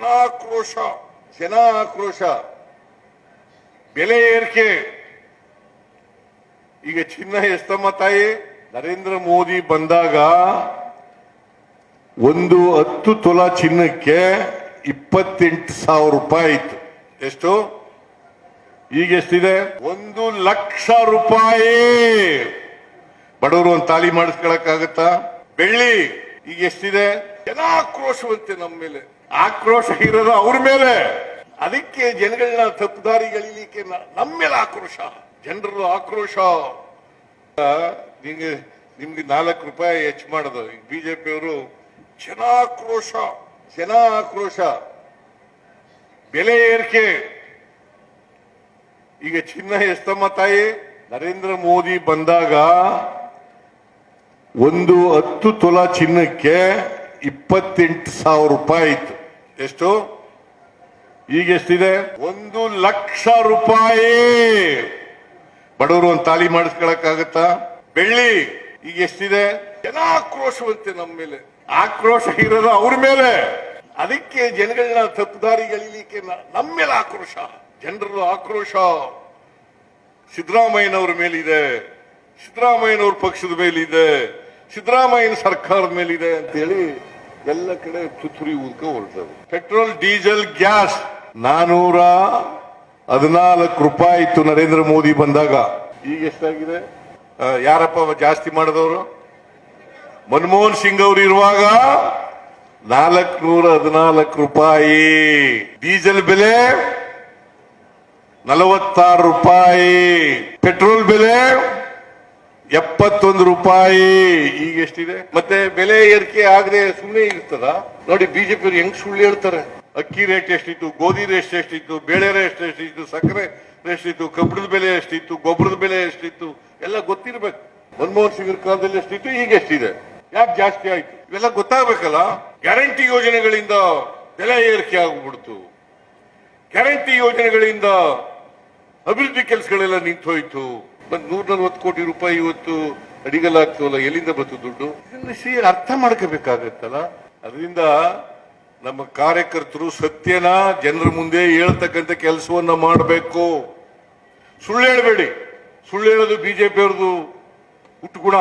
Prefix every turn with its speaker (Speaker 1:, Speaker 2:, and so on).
Speaker 1: ಜನಾಕ್ರೋಶ ಜನ ಆಕ್ರೋಶ ಬೆಲೆ ಏರಿಕೆ. ಈಗ ಚಿನ್ನ ಎಷ್ಟಮ್ಮ ತಾಯಿ? ನರೇಂದ್ರ ಮೋದಿ ಬಂದಾಗ ಒಂದು ಹತ್ತು ತೊಲಾ ಚಿನ್ನಕ್ಕೆ ಇಪ್ಪತ್ತೆಂಟು ಸಾವಿರ ರೂಪಾಯಿ ಇತ್ತು ಎಷ್ಟು? ಈಗ ಎಷ್ಟಿದೆ? ಒಂದು ಲಕ್ಷ ರೂಪಾಯಿ. ಬಡವರು ಒಂದು ತಾಳಿ ಮಾಡಿಸ್ಕೊಳಕ್ಕಾಗತ್ತಾ? ಬೆಳ್ಳಿ. ಈಗ ಎಷ್ಟಿದೆ? ಜನಾಕ್ರೋಶವಂತೆ ನಮ್ಮ ಮೇಲೆ. ಆಕ್ರೋಶ ಇರೋದು ಅವ್ರ ಮೇಲೆ. ಅದಕ್ಕೆ ಜನಗಳನ್ನ ತಪ್ಪುದಾರಿಗಳಿಲಿಕ್ಕೆ ನಮ್ಮ ಮೇಲೆ ಆಕ್ರೋಶ. ಜನರ ಆಕ್ರೋಶ. ನಿಮ್ಗೆ ನಿಮ್ಗೆ ನಾಲ್ಕು ರೂಪಾಯಿ ಹೆಚ್ಚು ಮಾಡೋದು. ಈಗ ಬಿಜೆಪಿಯವರು ಜನ ಆಕ್ರೋಶ ಜನ ಆಕ್ರೋಶ ಬೆಲೆ ಏರಿಕೆ. ಈಗ ಚಿನ್ನ ಎಷ್ಟಮ್ಮ ತಾಯಿ? ನರೇಂದ್ರ ಮೋದಿ ಬಂದಾಗ ಒಂದು ಹತ್ತು ತೊಲಾ ಚಿನ್ನಕ್ಕೆ ಇಪ್ಪತ್ತೆಂಟು ಸಾವಿರ ರೂಪಾಯಿ ಇತ್ತು ಎಷ್ಟು? ಈಗ ಎಷ್ಟಿದೆ? ಒಂದು ಲಕ್ಷ ರೂಪಾಯಿ. ಬಡವರು ಒಂದು ತಾಳಿ ಮಾಡಿಸ್ಕೊಳಕ್ಕಾಗತ್ತಾ? ಬೆಳ್ಳಿ, ಈಗ ಎಷ್ಟಿದೆ? ಜನ ಆಕ್ರೋಶವಂತೆ ನಮ್ಮ ಮೇಲೆ. ಆಕ್ರೋಶ ಇರೋದು ಅವ್ರ ಮೇಲೆ. ಅದಕ್ಕೆ ಜನಗಳನ್ನ ತಪ್ಪುದಾರಿಗಳಿಲಿಕ್ಕೆ ನಮ್ಮ ಮೇಲೆ ಆಕ್ರೋಶ. ಜನರ ಆಕ್ರೋಶ. ಸಿದ್ದರಾಮಯ್ಯನವ್ರ ಮೇಲಿದೆ. ಸಿದ್ದರಾಮಯ್ಯನವ್ರ ಪಕ್ಷದ ಮೇಲಿದೆ. ಸಿದ್ದರಾಮಯ್ಯನ ಸರ್ಕಾರದ ಮೇಲಿದೆ ಅಂತೇಳಿ ಎಲ್ಲ ಕಡೆ ತುತ್ತೂರಿ ಊದ್ಕ ಹೊರಟದು ಪೆಟ್ರೋಲ್ ಡೀಸೆಲ್ ಗ್ಯಾಸ್ ನಾನೂರ ಹದಿನಾಲ್ಕು ರೂಪಾಯಿ ಇತ್ತು ನರೇಂದ್ರ ಮೋದಿ ಬಂದಾಗ. ಈಗ ಎಷ್ಟಾಗಿದೆ? ಯಾರಪ್ಪ ಜಾಸ್ತಿ ಮಾಡಿದವರು? ಮನಮೋಹನ್ ಸಿಂಗ್ ಅವರು ಇರುವಾಗ ನಾಲ್ಕನೂರ ಹದಿನಾಲ್ಕು ರೂಪಾಯಿ. ಡೀಸೆಲ್ ಬೆಲೆ ನಲವತ್ತಾರು ರೂಪಾಯಿ. ಪೆಟ್ರೋಲ್ ಬೆಲೆ ಎಪ್ಪತ್ತೊಂದು ರೂಪಾಯಿ. ಈಗ ಎಷ್ಟಿದೆ? ಮತ್ತೆ ಬೆಲೆ ಏರಿಕೆ ಆಗದೆ ಸುಮ್ಮನೆ ಇರ್ತದ? ನೋಡಿ ಬಿಜೆಪಿ ಹೆಂಗ್ ಸುಳ್ಳು ಹೇಳ್ತಾರೆ. ಅಕ್ಕಿ ರೇಟ್ ಎಷ್ಟಿತ್ತು, ಗೋಧಿ ರೇಟ್ ಎಷ್ಟಿತ್ತು, ಬೇಳೆ ರೇಟ್ ಎಷ್ಟಿತ್ತು, ಸಕ್ಕರೆ ಎಷ್ಟಿತ್ತು, ಕಬ್ಬಿಣದ ಬೆಲೆ ಎಷ್ಟಿತ್ತು, ಗೊಬ್ಬರದ ಬೆಲೆ ಎಷ್ಟಿತ್ತು, ಎಲ್ಲ ಗೊತ್ತಿರ್ಬೇಕು. ಮನಮೋಹನ್ ಸಿಂಗ್ ಕಾಲದಲ್ಲಿ ಎಷ್ಟಿತ್ತು, ಈಗ ಎಷ್ಟಿದೆ? ಯಾಕೆ ಜಾಸ್ತಿ ಆಯ್ತು? ಇವೆಲ್ಲ ಗೊತ್ತಾಗ್ಬೇಕಲ್ಲ? ಗ್ಯಾರಂಟಿ ಯೋಜನೆಗಳಿಂದ ಬೆಲೆ ಏರಿಕೆ ಆಗ್ಬಿಡ್ತು. ಗ್ಯಾರಂಟಿ ಯೋಜನೆಗಳಿಂದ ಅಭಿವೃದ್ಧಿ ಕೆಲಸಗಳೆಲ್ಲ ನಿಂತು ಹೋಯ್ತು ಮತ್ ನೂರ ನಲ್ವತ್ತು ಕೋಟಿ ರೂಪಾಯಿ ಇವತ್ತು ಅಡಿಗಲಾಗ್ತವಲ್ಲ, ಎಲ್ಲಿಂದ ಬಂತು ದುಡ್ಡು? ಇದನ್ನ ಸಿ ಅರ್ಥ ಮಾಡ್ಕೋಬೇಕಾಗತ್ತಲ್ಲ? ಅದರಿಂದ ನಮ್ಮ ಕಾರ್ಯಕರ್ತರು ಸತ್ಯನ ಜನರ ಮುಂದೆ ಹೇಳ್ತಕ್ಕಂಥ ಕೆಲಸವನ್ನ ಮಾಡಬೇಕು. ಸುಳ್ಳು ಹೇಳಬೇಡಿ. ಸುಳ್ಳು ಹೇಳೋದು ಬಿಜೆಪಿ ಅವ್ರದ್ದು ಹುಟ್ಟು ಗುಣ